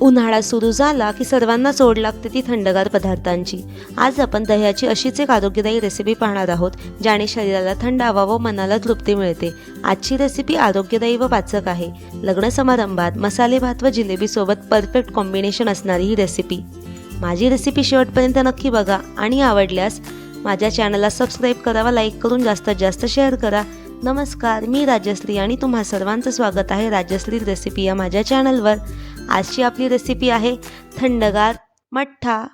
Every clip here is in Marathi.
उन्हाळा सुरू झाला की सर्वांना जोड लागते ती थंडगार पदार्थांची. आज आपण दह्याची अशीच एक आरोग्यदायी रेसिपी पाहणार आहोत ज्याने शरीराला थंड हवा व मनाला तृप्ती मिळते. आजची रेसिपी आरोग्यदायी व पाचक आहे. लग्न समारंभात मसाले भात व जिलेबीसोबत परफेक्ट कॉम्बिनेशन असणारी ही रेसिपी माझी रेसिपी शेवटपर्यंत नक्की बघा आणि आवडल्यास माझ्या चॅनलला सबस्क्राईब करा व लाईक करून जास्तीत जास्त शेअर करा. नमस्कार मी राजश्री आणि तुम्हा सर्वांचं स्वागत आहे राजश्री रेसिपी या माझ्या चॅनलवर आजची आपली रेसिपी आहे. थंडगार मठ्ठा.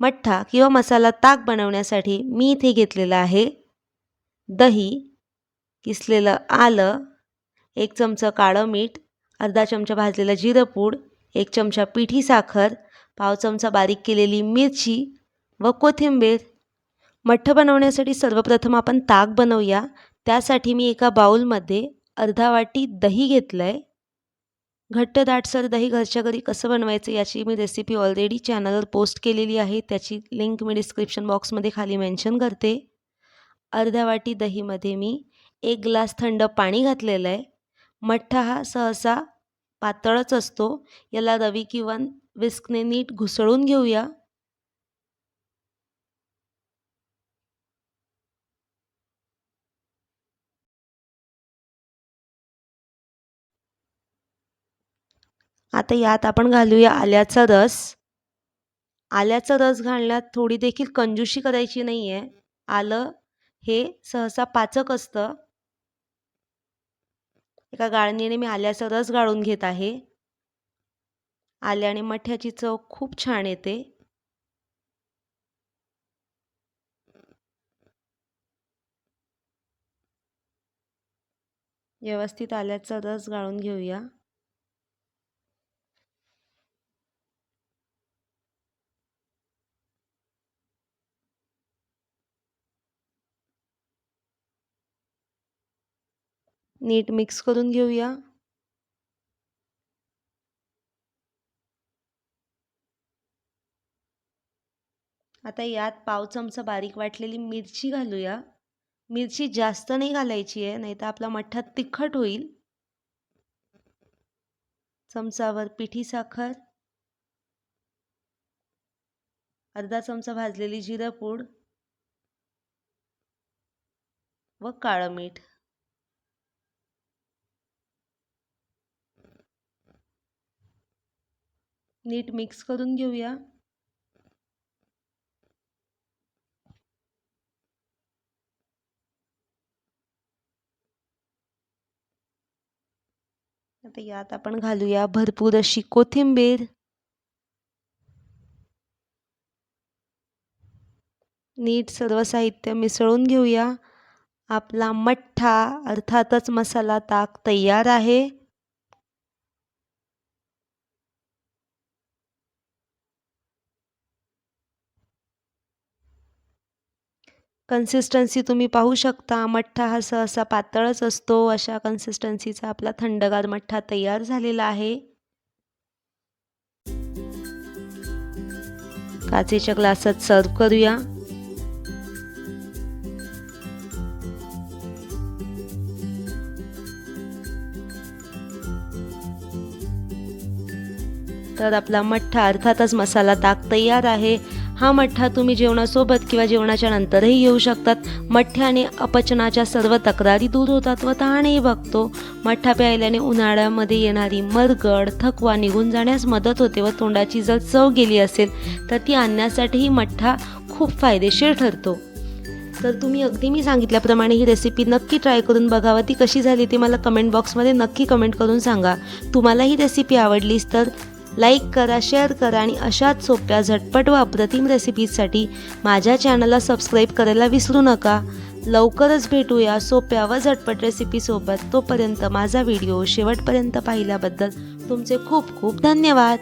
मठ्ठा किंवा मसाला ताक बनवण्यासाठी मी इथे घेतलेलं आहे. दही किसलेलं आलं एक चमचा काळं मीठ अर्धा चमचा भाजलेलं जिरं पूड एक चमचा पिठी साखर पाव चमचा बारीक केलेली मिरची व कोथिंबीर. मठ्ठ बनवण्यासाठी सर्वप्रथम आपण ताक बनवूया. त्यासाठी मी एका बाऊलमध्ये अर्धा वाटी दही घेतलं आहे घट्ट दाटसर दही घरच्या घरी कसं बनवायचं याची मी रेसिपी ऑलरेडी चॅनलवर पोस्ट केलेली आहे. त्याची लिंक मी डिस्क्रिप्शन बॉक्समध्ये खाली मेन्शन करते. अर्ध्या वाटी दहीमध्ये मी एक ग्लास थंड पाणी घातलेलं आहे. मठ्ठा हा सहसा पातळच असतो. याला रवी किंवा विस्कने नीट घुसळून घेऊया. आता यात आपण घालूया आल्याचा रस. आल्याचा रस घालण्यात थोडी देखील कंजूशी करायची नाही आहे आलं हे सहसा पाचक असतं. एका गाळणीने मी आल्याचा रस गाळून घेत आहे. आल्याने मठ्याची चव खूप छान येते. व्यवस्थित आल्याचा रस गाळून घेऊया. नीट मिक्स करून घेऊया. आता यात पाव चमचा बारीक वाटलेली मिरची घालूया. मिरची जास्त नाही घालायची आहे नाही तर आपला मठ्ठा तिखट होईल. चमचावर पिठी साखर. अर्धा चमचा भाजलेली जिरं पूड. व काळं मीठ. नीट मिक्स करून घेऊया. आता यात आपण घालूया भरपूर अशी कोथिंबीर. नीट सर्व साहित्य मिसळून घेऊया. आपला मठ्ठा अर्थातच मसाला ताक तयार आहे. कन्सिस्टन्सी तुम्ही पाहू शकता. मठ्ठा हा सहसा पातळच असतो. अशा कन्सिस्टन्सीचा आपला थंडगार मठ्ठा तयार झालेला आहे. काचेच्या ग्लासात सर्व करूया. तर आपला मठ्ठा अर्थातच मसाला ताक तयार आहे. हा मठ्ठा तुम्ही जेवणासोबत किंवा जेवणाच्या नंतरही येऊ शकतात. मठ्ठ्याने अपचनाच्या सर्व तक्रारी दूर होतात. व तहानही बघतो मठ्ठा प्यायल्याने उन्हाळ्यामध्ये येणारी मरगड थकवा निघून जाण्यास मदत होते व तोंडाची जर चव गेली असेल तर ती आणण्यासाठीही मठ्ठा खूप फायदेशीर ठरतो. तर तुम्ही अगदी मी सांगितल्याप्रमाणे ही रेसिपी नक्की ट्राय करून बघावं ती कशी झाली ती मला कमेंट बॉक्समध्ये नक्की कमेंट करून सांगा. तुम्हाला ही रेसिपी आवडलीच तर लाईक करा शेअर करा आणि अशाच सोप्या झटपट व अप्रतिम रेसिपीजसाठी माझ्या चॅनलला सबस्क्राईब करायला विसरू नका. लवकरच भेटूया सोप्या व झटपट रेसिपीसोबत तोपर्यंत माझा व्हिडिओ शेवटपर्यंत पाहिल्याबद्दल तुमचे खूप खूप धन्यवाद.